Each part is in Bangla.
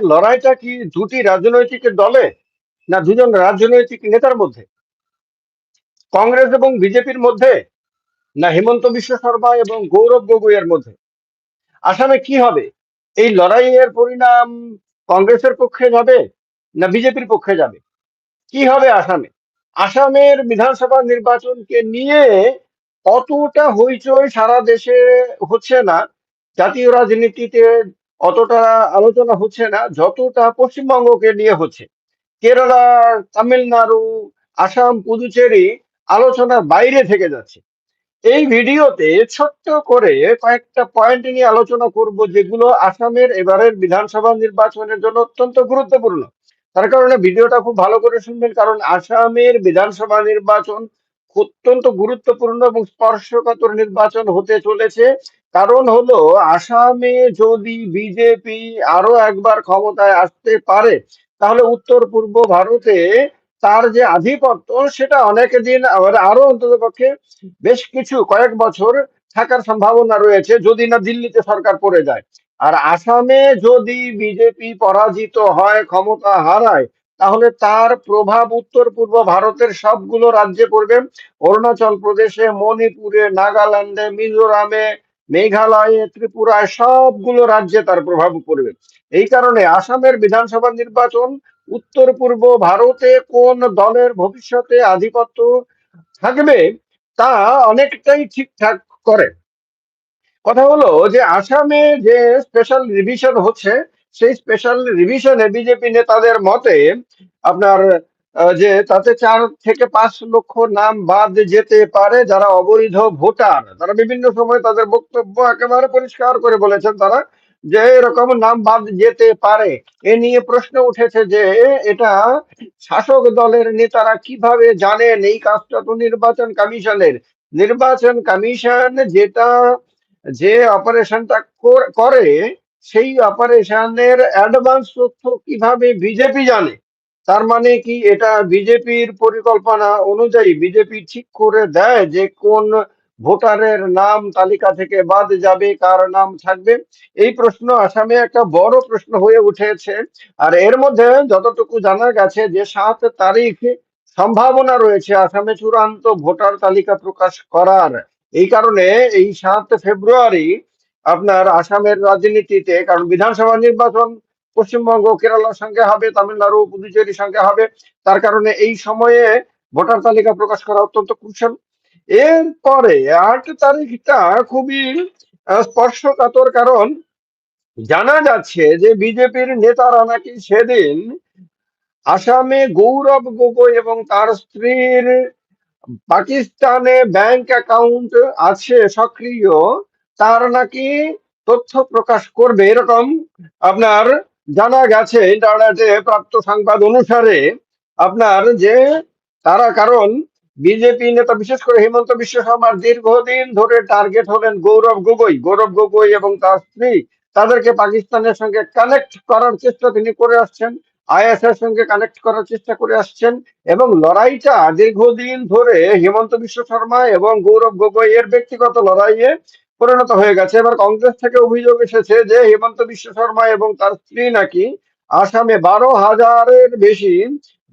লড়াইটা কি দুটি রাজনৈতিক দলে না দুজন রাজনৈতিক নেতার মধ্যে? কংগ্রেস এবং বিজেপির মধ্যে না হেমন্ত বিশ্ব শর্মা এবং গৌরব গগৈয়ের মধ্যে? আসামে কি হবে? এই লড়াইয়ের পরিণাম কংগ্রেসের পক্ষে যাবে না বিজেপির পক্ষে যাবে? কি হবে আসামে? আসামের বিধানসভা নির্বাচনকে নিয়ে অতটা হইচই সারা দেশে হচ্ছে না। জাতীয় রাজনীতিতে অতটা আলোচনা হচ্ছে না, যতটা পশ্চিমবঙ্গকে নিয়ে হচ্ছে। কেরালা, তামিলনাড়ু, আসাম, পুদুচেরি আলোচনার বাইরে থেকে যাচ্ছে। এই ভিডিওতে ছোট্ট করে কয়েকটা পয়েন্ট নিয়ে আলোচনা করব যেগুলো আসামের এবারের বিধানসভা নির্বাচনের জন্য অত্যন্ত গুরুত্বপূর্ণ। তার কারণে ভিডিওটা খুব ভালো করে শুনবেন, কারণ আসামের বিধানসভা নির্বাচন অত্যন্ত গুরুত্বপূর্ণ এবং স্পর্শকাতর নির্বাচন হতে চলেছে। কারণ হলো, আসামে যদি বিজেপি আরও একবার ক্ষমতায় আসতে পারে, তাহলে উত্তর পূর্ব ভারতে তার যে আধিপত্য সেটা অনেক দিন আরও অন্তত পক্ষে বেশ কিছু কয়েক বছর থাকার সম্ভাবনা রয়েছে, যদি না দিল্লিতে সরকার পড়ে যায়। আর আসামে যদি বিজেপি পরাজিত হয়, ক্ষমতা হারায়, তাহলে তার প্রভাব উত্তর পূর্ব ভারতের সবগুলো রাজ্যে পড়বে। অরুণাচল প্রদেশে, মণিপুরে, নাগাল্যান্ডে, মিজোরামে মেঘালয়ে ত্রিপুরায় সবগুলো রাজ্যে তার প্রভাব পড়বে। এই কারণে আসামের বিধানসভা নির্বাচন উত্তর পূর্ব ভারতে কোন দলের ভবিষ্যতে আধিপত্য থাকবে তা অনেকটাই ঠিকঠাক করে। কথা হলো যে আসামে যে স্পেশাল রিভিশন হচ্ছে, সেই স্পেশাল রিভিশনে বিজেপি নেতাদের মতে আপনার যে তাতে চার থেকে পাঁচ লক্ষ নাম বাদ যেতে পারে যারা অবৈধ ভোটার। তারা বিভিন্ন সময় তাদের বক্তব্য একেবারে পরিষ্কার করে বলেছেন তারা যে এরকম নাম বাদ যেতে পারে। এ নিয়ে প্রশ্ন উঠেছে যে এটা শাসক দলের নেতারা কীভাবে জানেন এই কাজটা তো নির্বাচন কমিশনের? নির্বাচন কমিশন যেটা যে অপারেশনটা করে সেই অপারেশনের অ্যাডভান্স তথ্য কীভাবে বিজেপি জানে? তার মানে কি এটা বিজেপির পরিকল্পনা অনুযায়ী বিজেপি ঠিক করে দেয় যে কোন ভোটারের নাম তালিকা থেকে বাদ যাবে, কার নাম থাকবে? এই প্রশ্ন আসামে একটা বড় প্রশ্ন হয়ে উঠেছে। আর এর মধ্যে যতটুকু জানা গেছে যে সাত তারিখ সম্ভাবনা রয়েছে আসামে চূড়ান্ত ভোটার তালিকা প্রকাশ করার। এই কারণে এই সাত ফেব্রুয়ারি আপনার আসামের রাজনীতিতে, কারণ বিধানসভা নির্বাচন পশ্চিমবঙ্গ, কেরালার সঙ্গে হবে, তামিলনাড়ু, পুদুচেরির সঙ্গে হবে। তার কারণে এই সময়ে ভোটার তালিকা প্রকাশ করা অত্যন্ত ক্রুশাল এরপরে আট তারিখটা খুবই স্পর্শকাতর কারণ। জানা যাচ্ছে যে বিজেপির নেতারা নাকি সেদিন আসামে গৌরব গগৈ এবং তার স্ত্রীর পাকিস্তানে ব্যাংক অ্যাকাউন্ট আছে সক্রিয়, তার নাকি তথ্য প্রকাশ করবে। এরকম আপনার জানা গেছে ইন্টারনেটে প্রাপ্ত সংবাদ অনুসারে আপনার যে তারা কারণ বিজেপি নেতা বিশেষ করে হিমন্ত বিশ্ব শর্মার দীর্ঘদিন ধরে টার্গেট হলেন গৌরব গগৈ গৌরব গগৈ এবং তার স্ত্রী। তাদেরকে পাকিস্তানের সঙ্গে কানেক্ট করার চেষ্টা তিনি করে আসছেন আইএস এর সঙ্গে কানেক্ট করার চেষ্টা করে আসছেন এবং লড়াইটা দীর্ঘদিন ধরে হিমন্ত বিশ্ব শর্মা এবং গৌরব গগৈ এর ব্যক্তিগত লড়াইয়ে পরিণত হয়ে গেছে। এবার কংগ্রেস থেকে অভিযোগ এসেছে যে হিমন্ত বিশ্ব শর্মা এবং তার স্ত্রী নাকি আসামে বারো হাজারের বেশি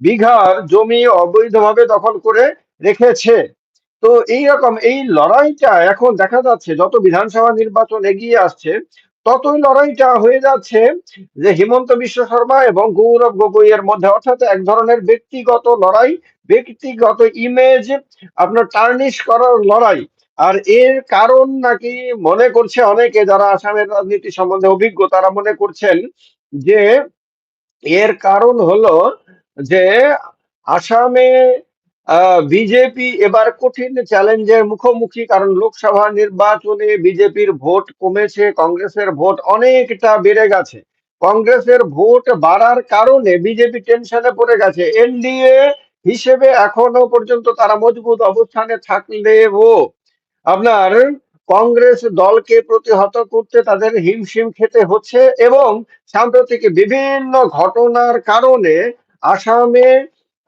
বিঘার জমি অবৈধভাবে দখল করে রেখেছে। তো এই রকম এই লড়াইটা এখন দেখা যাচ্ছে, যত বিধানসভা নির্বাচন এগিয়ে আসছে, ততই লড়াইটা হয়ে যাচ্ছে যে হিমন্ত বিশ্ব শর্মা এবং গৌরব গগৈ এর মধ্যে। অর্থাৎ এক ধরনের ব্যক্তিগত লড়াই, ব্যক্তিগত ইমেজ আপনার টার্নিশ করার লড়াই। আর এর কারণ নাকি মনে করছে অনেকে যারা আসামের রাজনীতি সম্বন্ধে অভিজ্ঞ, তারা মনে করছেন যে এর কারণ হলো যে আসামে বিজেপি এবার কঠিন চ্যালেঞ্জের মুখোমুখি, কারণ লোকসভা নির্বাচনে বিজেপির ভোট কমেছে, কংগ্রেসের ভোট অনেকটা বেড়ে গেছে। কংগ্রেসের ভোট বাড়ার কারণে বিজেপি টেনশনে পড়ে গেছে। এনডিএ হিসেবে এখনও পর্যন্ত তারা মজবুত অবস্থানে থাকলেও আপনার কংগ্রেস দলকে প্রতিহত করতে তাদের হিমশিম খেতে হচ্ছে এবং সাম্প্রতিক বিভিন্ন ঘটনার কারণে আসামে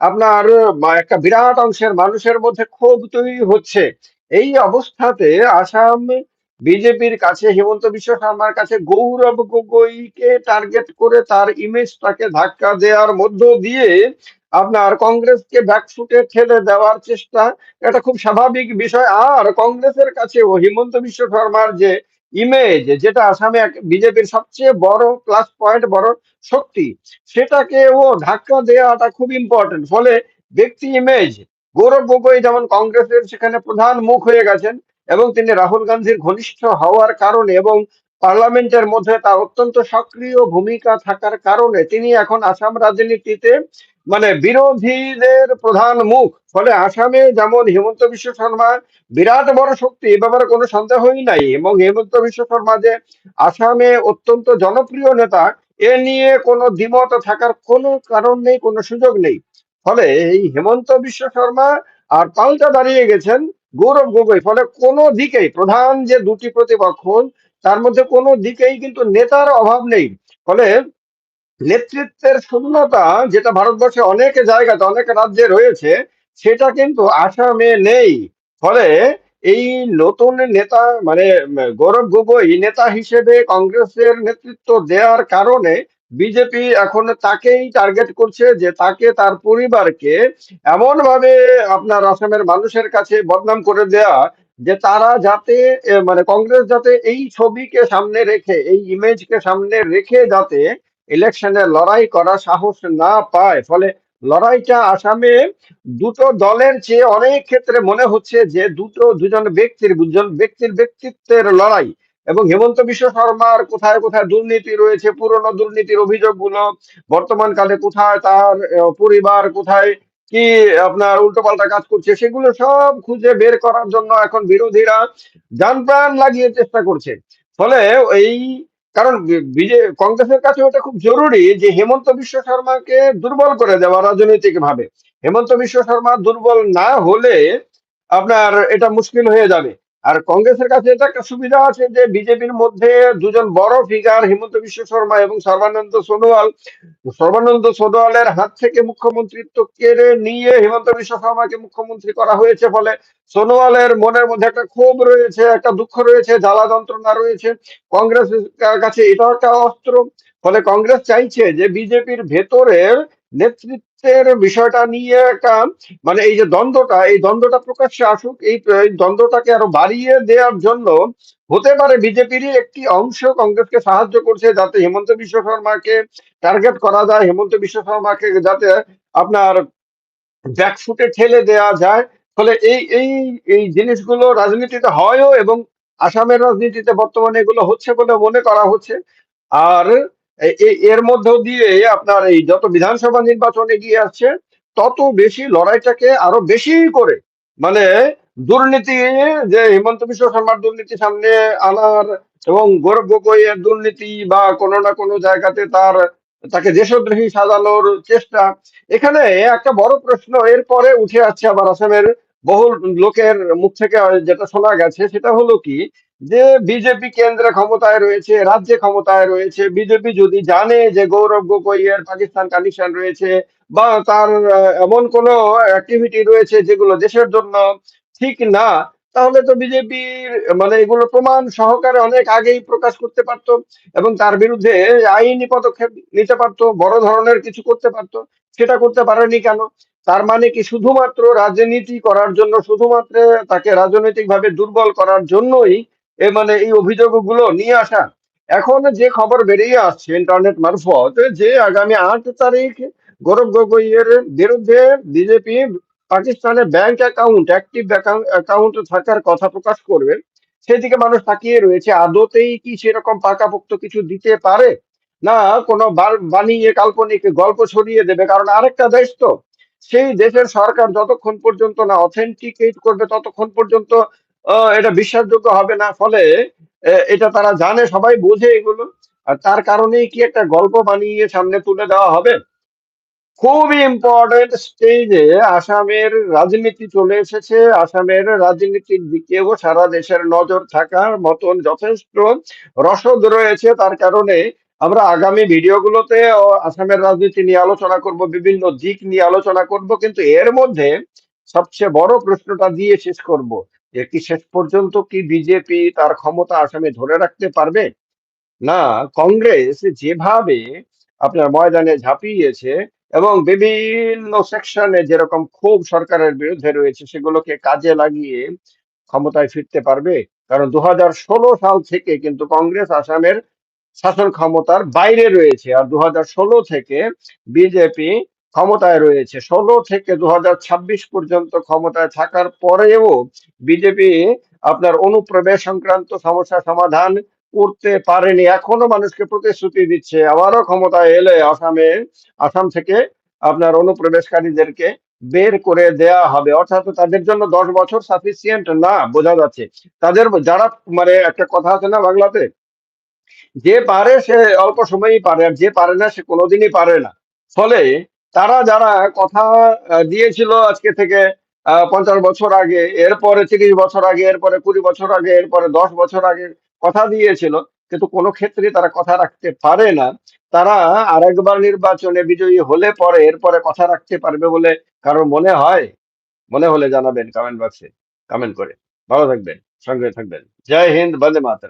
আপনার একটা বিরাট অংশের মানুষের মধ্যে ক্ষোভ তৈরি হচ্ছে। এই অবস্থাতে আসাম বিজেপির কাছে হিমন্ত বিশ্ব শর্মার কাছে গৌরব গগৈকে টার্গেট করে তার ইমেজটাকে ধাক্কা দেওয়ার মধ্য দিয়ে আপনার কংগ্রেসকে ব্যাকফুটে ঠেলে দেওয়ার চেষ্টা। এটা খুব স্বাভাবিক বিষয়। আর কংগ্রেসের কাছেও হিমন্ত বিশ্ব শর্মার যে ইমেজ যেটা আসামে বিজেপির সবচেয়ে বড় প্লাস পয়েন্ট বড় শক্তি সেটাকে ও ধাক্কা দেওয়াটা খুব ইম্পর্টেন্ট ফলে ব্যক্তি ইমেজ গৌরব গগৈ যেমন কংগ্রেসের সেখানে প্রধান মুখ হয়ে গেছেন এবং তিনি রাহুল গান্ধীর ঘনিষ্ঠ হওয়ার কারণে এবং পার্লামেন্টের মধ্যে তার অত্যন্ত সক্রিয় ভূমিকা থাকার কারণে তিনি এখন আসাম রাজনীতিতে মানে বিরোধীদের প্রধান মুখ। ফলে আসামে যেমন হিমন্ত বিশ্ব শর্মা বিরাট বড় শক্তি, এ ব্যাপারে কোনো সন্দেহই নাই। এবং হেমন্ত বিশ্ব শর্মা যে আসামে অত্যন্ত জনপ্রিয় নেতা, এ নিয়ে কোনো দ্বিমত থাকার কোনো কারণ নেই, কোনো সুযোগ নেই। ফলে এই হেমন্ত বিশ্ব শর্মা আর পাল্টা দাঁড়িয়ে গেছেন গৌরব গগৈ, ফলে কোনো দিকেই, প্রধান যে দুটি প্রতিপক্ষ তার মধ্যে কোনো দিকেই কিন্তু নেতার অভাব নেই। ফলে নেতৃত্বের শূন্যতা যেটা ভারতবর্ষে অনেক জায়গাতে, অনেক রাজ্যে রয়েছে, সেটা কিন্তু আসামে নেই। ফলে এই নতুন নেতা মানে গৌরব গগৈ, নেতা হিসেবে কংগ্রেসের নেতৃত্ব দেওয়ার কারণে বিজেপি এখন তাকেই টার্গেট করছে যে তাকে তার পরিবারকে এমন ভাবে আপনার আসামের মানুষের কাছে বদনাম করে দেয়া যে তারা যাতে মানে কংগ্রেস যাতে এই ছবিকে সামনে রেখে, এই ইমেজকে সামনে রেখে যাতে ইলেকশনে লড়াই করার সাহস না পায়। ফলে লড়াইটা আসামে দুটো দলের চেয়ে অনেক ক্ষেত্রে মনে হচ্ছে যে দুটো, দুজন ব্যক্তির দুজন ব্যক্তির ব্যক্তিত্বের লড়াই এবং হেমন্ত বিশ্ব শর্মার কোথায় কোথায় দুর্নীতি রয়েছে, পুরনো দুর্নীতির অভিযোগগুলো, বর্তমান কালে কোথায় তার পরিবার, কোথায় কি আপনার উল্টোপাল্টা কাজ করছে, সেগুলো সব খুঁজে বের করার জন্য এখন বিরোধীরা যান প্রাণ লাগিয়ে চেষ্টা করছে। ফলে এই, কারণ বিজে, কংগ্রেসের কাছে ওটা খুব জরুরি যে হেমন্ত বিশ্ব শর্মাকে দুর্বল করে দেওয়া রাজনৈতিক ভাবে হেমন্ত বিশ্ব শর্মা দুর্বল না হলে আপনার এটা মুশকিল হয়ে যাবে। আর কংগ্রেসের কাছে এটা একটা সুবিধা আছে যে বিজেপির মধ্যে দুজন বড় ফিগার হিমন্ত বিশ্ব শর্মা এবং সর্বানন্দ সোনোয়াল। সর্বানন্দ সোনোয়ালের হাত থেকে মুখ্যমন্ত্রিত্ব কেড়ে নিয়ে হিমন্ত বিশ্ব শর্মাকে মুখ্যমন্ত্রী করা হয়েছে ফলে সোনোয়ালের মনের মধ্যে একটা ক্ষোভ রয়েছে, একটা দুঃখ রয়েছে, জ্বালা যন্ত্রণা রয়েছে। কংগ্রেস কাছে এটাও একটা অস্ত্র। ফলে কংগ্রেস চাইছে যে বিজেপির ভেতরের নেতৃত্বের বিষয়টা নিয়ে একটা মানে এই যে দ্বন্দ্বটা, এই দ্বন্দ্বটা প্রকাশ্যে আসুক, এই দ্বন্দ্বটাকে আরও বাড়িয়ে দেওয়ার জন্য হতে পারে বিজেপিরই একটি অংশ কংগ্রেসকে সাহায্য করছে যাতে হেমন্ত বিশ্ব শর্মাকে টার্গেট করা যায়, হেমন্ত বিশ্ব শর্মাকে যাতে আপনার ব্যাকফুটে ঠেলে দেওয়া যায়। ফলে এই এই এই জিনিসগুলো রাজনীতিতে হয়ও এবং আসামের রাজনীতিতে বর্তমানে এগুলো হচ্ছে বলে মনে করা হচ্ছে। আর এর মধ্য দিয়ে আপনার এই যত বিধানসভা নির্বাচন এগিয়ে আসছে, তত বেশি লড়াইটাকে আরও বেশি করে মানে দুর্নীতি, যে হিমন্ত বিশ্ব শর্মার দুর্নীতি সামনে আনার এবং গৌরব গগৈ এর দুর্নীতি বা কোনো না কোনো জায়গাতে তার, তাকে দেশদ্রোহী সাজানোর চেষ্টা, এখানে একটা বড় প্রশ্ন, এরপরে উঠে আসছে আবার আসামের বহু লোকের মুখ থেকে যেটা শোনা গেছে, সেটা হলো কি যে বিজেপি কেন্দ্রে ক্ষমতায় রয়েছে, রাজ্যে ক্ষমতায় রয়েছে, বিজেপি যদি জানে যে গৌরব গগৈ এর পাকিস্তান কানেকশন রয়েছে বা তার এমন কোন অ্যাক্টিভিটি রয়েছে যেগুলো দেশের জন্য ঠিক না, তাহলে তো বিজেপির মানে এগুলো প্রমাণ সহকারে অনেক আগেই প্রকাশ করতে পারত এবং তার বিরুদ্ধে আইনি পদক্ষেপ নিতে পারতো, বড় ধরনের কিছু করতে পারতো, সেটা করতে পারেনি কেন? তার মানে কি শুধুমাত্র রাজনীতি করার জন্য, শুধুমাত্র তাকে রাজনৈতিকভাবে দুর্বল করার জন্যই এ মানে এই অভিযোগগুলো নিয়ে আসা। এখন যে খবর বেরিয়ে আসছে ইন্টারনেট মারফত, যে আগামী আট তারিখ গৌরব গগৈ এর বিরুদ্ধে বিজেপি পাকিস্তানের ব্যাংক অ্যাকাউন্ট অ্যাক্টিভ অ্যাকাউন্ট থাকার কথা প্রকাশ করবে, সেদিকে মানুষ তাকিয়ে রয়েছে। আদতেই কি সেরকম পাকাপোক্ত কিছু দিতে পারে? না, কোনো বানিয়ে কাল্পনিক গল্প ছড়িয়ে দেবে। কারণ আরেকটা দেশ তো, সেই দেশের সরকার যতক্ষণ পর্যন্ত না অথেন্টিকেট করবে, ততক্ষণ পর্যন্ত এটা বিশ্বাসযোগ্য হবে না, ফলে এটা তারা জানে, সবাই বোঝে এগুলো। আর তার কারণেই কি একটা গল্প বানিয়ে সামনে তুলে দেওয়া হবে? খুবই ইম্পর্টেন্ট স্টেজে আসামের রাজনীতি চলে এসেছে। আসামের রাজনীতির দিকেও সারা দেশের নজর থাকার মতন যথেষ্ট রসদ রয়েছে। তার কারণে আমরা আগামী ভিডিওগুলোতে আসামের রাজনীতি নিয়ে আলোচনা করব, বিভিন্ন দিক নিয়ে আলোচনা করব, কিন্তু এর মধ্যে সবচেয়ে বড় প্রশ্নটা দিয়ে শেষ করব। এর কি শেষ পর্যন্ত কি বিজেপি তার ক্ষমতা আসামে ধরে রাখতে পারবে? না, কংগ্রেস যেভাবে আপনার ময়দানে ঝাঁপিয়েছে এবং বিভিন্ন সেকশনে যেরকম ক্ষোভ সরকারের বিরুদ্ধে রয়েছে, সেগুলোকে কাজে লাগিয়ে ক্ষমতায় ফিরতে পারবে? কারণ দু হাজার ষোলো সাল থেকে কিন্তু কংগ্রেস আসামের শাসন ক্ষমতার বাইরে রয়েছে। আর দু হাজার ষোলো থেকে বিজেপি ক্ষমতায় রয়েছে। ষোলো থেকে দু হাজার ছাব্বিশ পর্যন্ত ক্ষমতায় থাকার পরেও বিজেপি আপনার অনুপ্রবেশ সংক্রান্ত সমস্যা সমাধান করতে পারেনি। এখনও মানুষকে প্রতিশ্রুতি দিচ্ছে, আবারও ক্ষমতায় এলে আসামে, আসাম থেকে আপনার অনুপ্রবেশকারীদেরকে বের করে দেয়া হবে। অর্থাৎ তাদের জন্য দশ বছর সাফিসিয়েন্ট না, বোঝা যাচ্ছে। তাদের যারা মানে একটা কথা আছে না বাংলাতে? যে পারে সে অল্প সময়ই পারে, আর যে পারে না সে কোনোদিনই পারে না। ফলে তারা যারা কথা দিয়েছিল আজকে থেকে পঞ্চাশ বছর আগে, এরপরে তিরিশ বছর আগে, এরপরে কুড়ি বছর আগে, এরপরে দশ বছর আগে কথা দিয়েছিল, কিন্তু কোনো ক্ষেত্রে তারা কথা রাখতে পারে না। তারা আরেকবার নির্বাচনে বিজয়ী হলে পরে এরপরে কথা রাখতে পারবে বলে কারোর মনে হয়? মনে হলে জানাবেন কমেন্ট বক্সে কমেন্ট করে। ভালো থাকবেন, সঙ্গে থাকবেন। জয় হিন্দ, বন্দে মাতরম।